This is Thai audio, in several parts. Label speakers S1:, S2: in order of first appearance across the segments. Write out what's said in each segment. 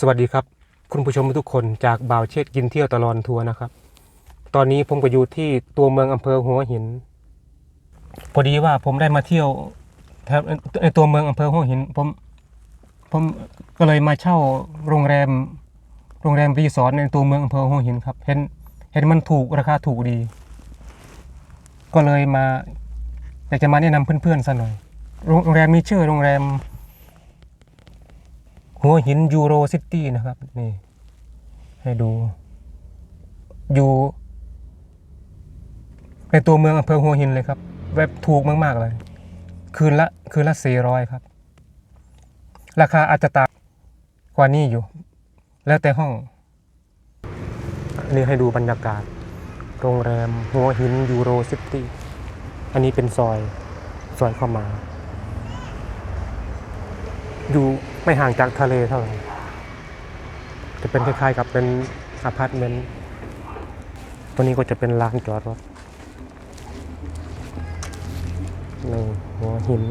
S1: สวัสดีครับ คุณผู้ชมทุกคนจากบ่าวเชษกินเที่ยวตลอดทัวร์นะครับ ตอนนี้ผมก็อยู่ที่ตัวเมืองอำเภอหัวหิน พอดีว่าผมได้มาเที่ยวแถวในตัวเมืองอำเภอหัวหิน ผมผมก็เลยมาเช่าโรงแรม โรงแรมรีสอร์ทในตัวเมืองอำเภอหัวหินครับ เห็นเห็นมันถูกราคาถูกดี ก็เลยมาอยากจะมาแนะนำเพื่อนๆซะหน่อยโรงแรมมีชื่อโรงแรม หัวหินยูโรซิตี้นะครับ นี่ ให้ดู อยู่ ในตัวเมืองอำเภอหัวหินเลยครับแบบถูกมาก ๆ เลย คืนละ คืนละสี่ร้อยครับ ราคาอาจจะต่ำกว่านี้อยู่ แล้วแต่ห้องนนี้ให้ดูบรรยากาศ โรงแรม หัวหินยูโรซิตี้ อันนี้เป็นซอย ซอยเข้ามา อยู่ ไม่ห่างจากทะเลเท่าไหร่ จะเป็นคล้ายๆกับเป็นอพาร์ตเมนต์ ตัวนี้ก็จะเป็นลานจอดรถในหัวหิน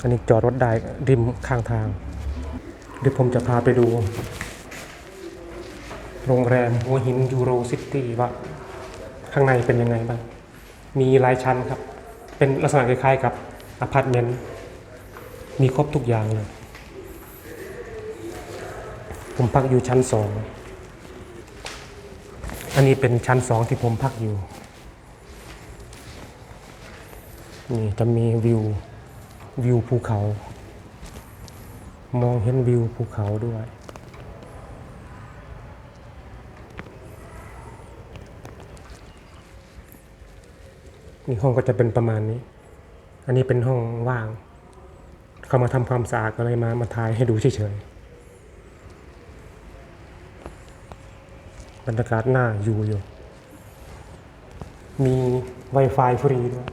S1: อันนี้จอดรถได้ริมข้างทาง เดี๋ยวผมจะพาไปดู โรงแรมหัวหินยูโรซิตี้ว่าข้างในเป็นยังไงบ้าง มีหลายชั้นครับ เป็นลักษณะคล้ายๆกับอพาร์ตเมนต์ มีครบทุกอย่างเลย ผมพักอยู่ชั้นสอง อันนี้เป็นชั้นสองที่ผมพักอยู่ นี่จะมีวิว วิวภูเขา มองเห็นวิวภูเขาด้วย นี่ห้องก็จะเป็นประมาณนี้ อันนี้เป็นห้องว่าง เขามาทำความสะอาดก็เลยมามาถ่ายให้ดูเฉยๆบรรยากาศหน้าอยู่อยู่ มี Wi-Fi ฟรีด้วย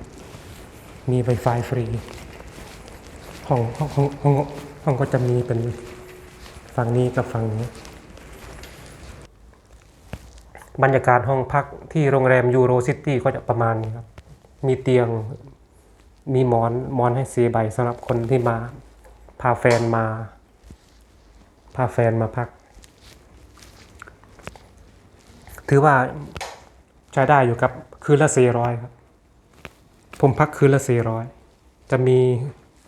S1: มี Wi-Fi ฟรีห้องห้องห้องห้องห้องก็จะมีเป็นฝั่งนี้กับฝั่งนี้ บรรยากาศห้องพักที่โรงแรมยูโรซิตี้ก็จะประมาณนี้ครับ มีเตียง มีหมอนหมอนให้สีใบสำหรับคนที่มา พาแฟนมา พาแฟนมาพัก ถือว่าใช้ได้อยู่กับ คืนละสี่ร้อยครับ ผมพักคืนละสี่ร้อยจะมี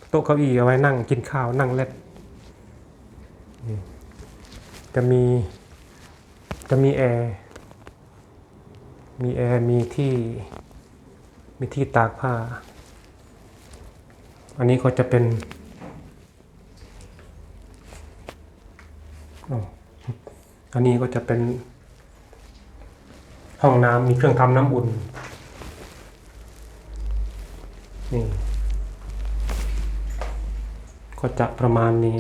S1: โต๊ะเก้าอี้เอาไว้นั่งกินข้าวนั่งเล่นจะมีจะมีแอร์มีแอร์มีที่มีที่ตากผ้า อันนี้ก็จะเป็นอันนี้ก็จะเป็น ห้องน้ำมีเครื่องทำน้ำอุ่นนี่ก็จะประมาณนี้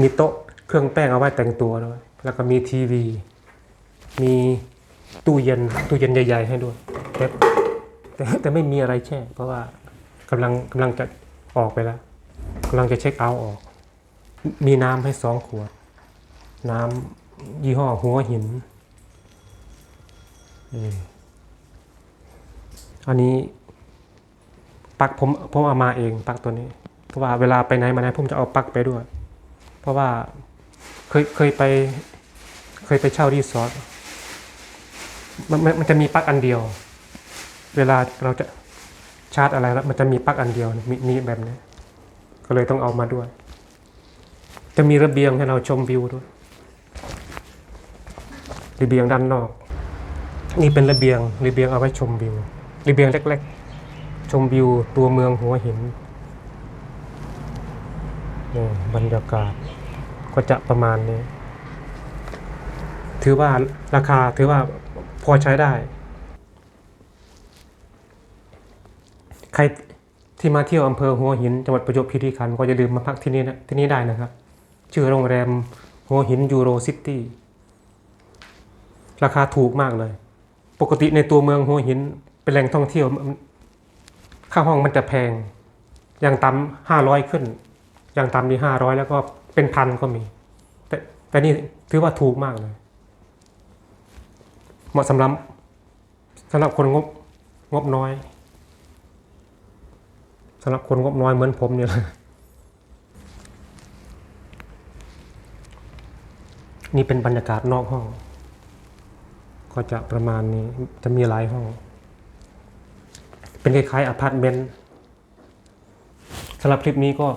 S1: มีโต๊ะเครื่องแป้งเอาไว้แต่งตัวด้วยแล้วก็มีทีวี มีตู้เย็นตู้เย็นใหญ่ ๆ ให้ด้วยแต่แต่แต่ไม่มีอะไรแช่ เพราะว่า กำลังกำลังจะออกไปแล้วกำลังจะเช็คเอาท์ออก มีน้ำให้สองขวด น้ำยี่ห้อหัวหินอันนี้ปักผมผมเอามาเองปักตัวนี้ เพราะว่าเวลาไปไหนมาไหนผมจะเอาปักไปด้วย เพราะว่าเคยเคยไป เคยไปเช่ารีสอร์ทมันมันจะมีปักอันเดียว เวลาเราจะ ชาร์จอะไรแล้วมันจะมีปลั๊กอันเดียวมีมีแบบนี้ ก็เลยต้องเอามาด้วย จะมีระเบียงให้เราชมวิวด้วย ระเบียงด้านนอก นี่เป็นระเบียงระเบียงเอาไว้ชมวิวระเบียงเล็ก ๆ ชมวิวตัวเมืองหัวหินนี่บรรยากาศก็จะประมาณนี้ ถือว่าราคาถือว่าพอใช้ได้ ใครที่มาเที่ยวอำเภอหัวหินจังหวัดประจวบคีรีขันธ์ก็อย่าลืมมาพักที่นี่นะที่นี่ได้นะครับ ชื่อโรงแรมหัวหินยูโรซิตี้ราคาถูกมากเลย ปกติในตัวเมืองหัวหินเป็นแหล่งท่องเที่ยวค่าห้องมันจะแพง อย่างต่ำห้าร้อยขึ้น อย่างต่ำนี่ห้าร้อยแล้วก็เป็นพันก็มี แต่แต่นี่ถือว่าถูกมากเลย เหมาะสำหรับสำหรับคนงบงบน้อยำหรับคนงบน้อยเหมือนผมเนี่ยนี่เป็นบรรยากาศนอกห้อง ก็จะประมาณนี้จะมีหลายห้อง เป็นคล้ายๆอพาร์ตเมนต์สำหรับคลิปนี้ก็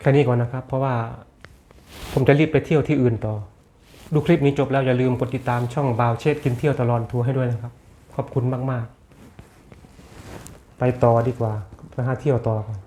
S1: แค่นี้ก่อนนะครับ เพราะว่าผมจะรีบไปเที่ยวที่อื่นต่อ ดูคลิปนี้จบแล้วอย่าลืมกดติดตามช่องบาวเชฟกินเที่ยวตลอดทัวร์ให้ด้วยนะครับ ขอบคุณมาก ๆ ไปต่อดีกว่า ไปหาเที่ยวต่อก่อน